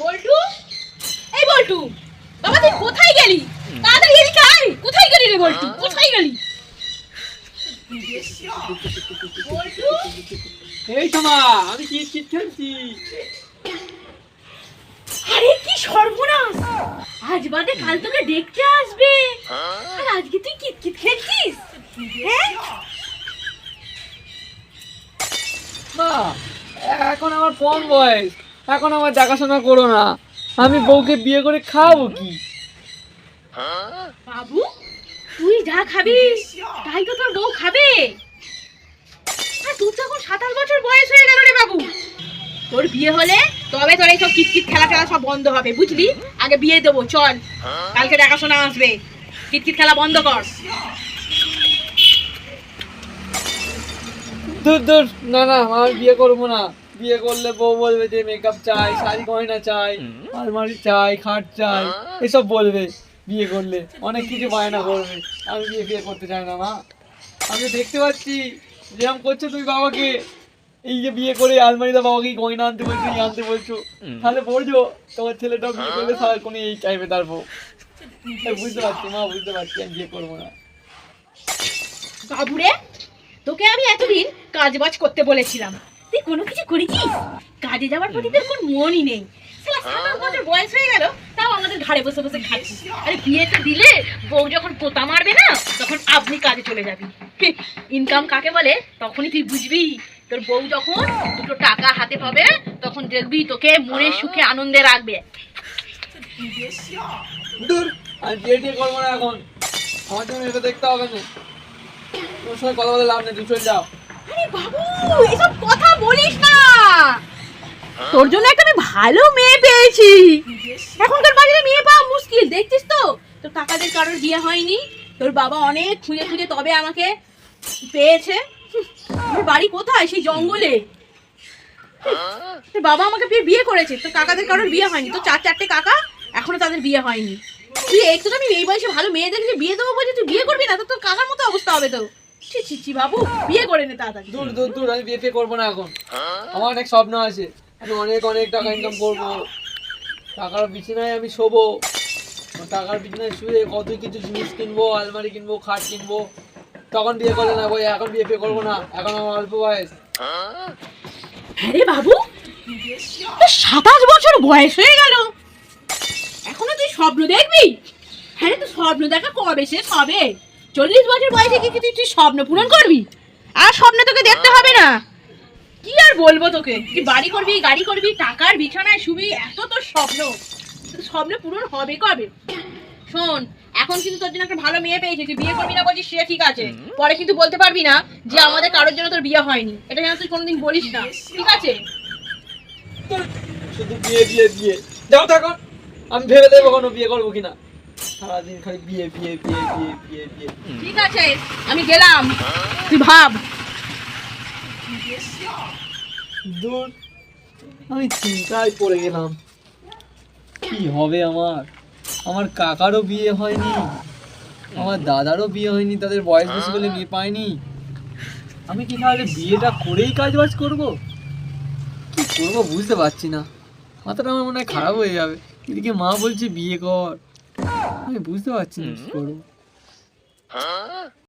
বল্টু? এই বল্টু বাবা তুই কোথায় গেলি? তাড়াতাড়ি এদিকে আয়। কোথায় গেলি রে বল্টু? কোথায় গেলি? এই তো মা আমি কি কি খেলছি? আরে কি সর্বনাশ! আজ বাদে কাল তোকে দেখতে আসবে। আর আজকে তুই কিটকিট খেলছিস? হ্যাঁ? মা এখন আমার কম বয়স। এখন আমার দেখাশোনা করো না। আমি বউকে বিয়ে করে খাওয়াবো কি? বাবু তুই যা খাবি তাই তো তোর বউ খাবে। আর তোর তো এখন সাতাশ বছর বয়স হয়ে গেল রে বাবু। তোর বিয়ে হলে তবে তোর এইসব কিটকিট খেলা টেলা সব বন্ধ হবে বুঝলি? আগে বিয়ে দেবো চল। কালকে দেখাশোনা আসবে। কিটকিট খেলা বন্ধ কর। দূর দূর না না আমি বিয়ে করব না। বিয়ে করলে বউ বলবে যে মেকআপ চাই শাড়ি গয়না চাই আলমারি চাই খাট চাই এসব বলবে বিয়ে করলে। অনেক কিছু বায়না করবে। আমি বিয়ে বিয়ে করতে চাই না মা। আমি দেখতে পাচ্ছি যেরকম করছ তুই বাবাকে। এই যে বিয়ে করে আলমারিতে বাবাকে গয়না আনতে বলছো এই আনতে বলছো। তাহলে বলছো তোমার ছেলেটা বিয়ে করলে সারাক্ষণ এই চাইবে তার বউ। বুঝতে পারছি মা বুঝতে পারছি আমি বিয়ে করব না। বাবুরে তোকে আমি এতদিন কাজ বাজ করতে বলেছিলাম। তুই কোনো কিছু করেছিস? কাজে যাওয়ার প্রতি তোর কোন মনই নেই। বছর বয়স হয়ে গেল তাও আমাদের ঘাড়ে বসে বসে খাচ্ছিস। আরে বিয়েটা দিলে বউ যখন পোতা মারবে না তখন আপনি কাজে চলে যাবি। ইনকাম কাকে বলে? তখনই তুই বুঝবি। তোর বউ যখন দুটো টাকা হাতে পাবে তখন দেখবি তোকে মনে সুখে আনন্দে রাখবে। দূর আমি বিয়ে টিয়ে করব না এখন। আমার জন্য এটা দেখতে হবে না। তোর সঙ্গে কথা বলে লাভ নেই চলে যাও। আরে বাবু এসব কথা তোর জন্য একটা আমি ভালো মেয়ে পেয়েছি। এখনকার বাজারে মেয়ে পাওয়া মুশকিল, দেখছিস তো? তোর কাকাদের কারোর বিয়ে হয়নি, তোর বাবা অনেক খুঁজে খুঁজে তবে আমাকে পেয়েছে। আমার বাড়ি কোথায়? সেই জঙ্গলে। তোর বাবা আমাকে বিয়ে করেছে, তোর কাকাদের কারোর বিয়ে হয়নি। তো চার চারটে কাকা এখনও তাদের বিয়ে হয়নি। তুই একটু আমি এই বয়সে ভালো মেয়ে দেখলে বিয়ে দেবো বলছি তুই বিয়ে করবি না? তো তোর কাকার মতো অবস্থা হবে তো। ছি ছি বাবু, বিয়ে করে নে তাড়াতাড়ি। দূর দূর দূর, আমি বিয়ে করব না এখন। আমার অনেক স্বপ্ন আছে। আমি অনেক অনেক টাকা ইনকাম করব। টাকার বিছানায় আমি শোবো। টাকার বিছানায় শুয়ে কত কিছু জিনিস কিনবো, আলমারি কিনবো, খাট কিনবো। তখন বিয়ে করলে না বই এখন বিয়ে ফিয়ে করব না। এখন আমার অল্প বয়স। আরে বাবু সাতাশ বছর বয়স হয়ে গেল। এখনও তুই স্বপ্ন দেখবি? হ্যাঁ তুই স্বপ্ন দেখা কবে? শেষ হবে চল্লিশ বছর বয়সে কি তুই তুই স্বপ্ন পূরণ করবি? আর স্বপ্ন তোকে দেখতে হবে আর বলব তোকে তুই বাড়ি করবি গাড়ি করবি টাকার বিছানায় শুবি এত তোর স্বপ্ন। স্বপ্ন পূরণ হবে কবে? শোন এখন কিন্তু তোর জন্য একটা ভালো মেয়ে পেয়েছি তুই বিয়ে করবি না বলছিস সে ঠিক আছে। পরে কিন্তু বলতে পারবি না যে আমাদের কারোর জন্য তোর বিয়ে হয়নি। এটা যেন তুই কোনোদিন বলিস না। ঠিক আছে? শুধু বিয়ে বিয়ে বিয়ে। যাও তো এখন। আমি ভেবে দেবো কোনো বিয়ে করব কিনা। সারাদিন খালি বিয়ে বিয়ে বিয়ে বিয়ে বিয়ে বিয়ে। ঠিক আছে আমি গেলাম। তুই ভাব। দূর। আমি চিন্তায় পড়ে গেলাম। কি হবে আমার? আমার কাকারও বিয়ে হয়নি। আমার দাদারও বিয়ে হয়নি। তাদের বয়স বেশি বলে মেয়ে পায়নি। আমি কি তাহলে বিয়েটা করেই কাজ বাজ করব? কি করব বুঝতে পারছি না। মাথাটা আমার মনে হয় খারাপ হয়ে যাবে। এদিকে মা বলছে, বিয়ে কর। আমি বুঝতে পারছি না কি করব।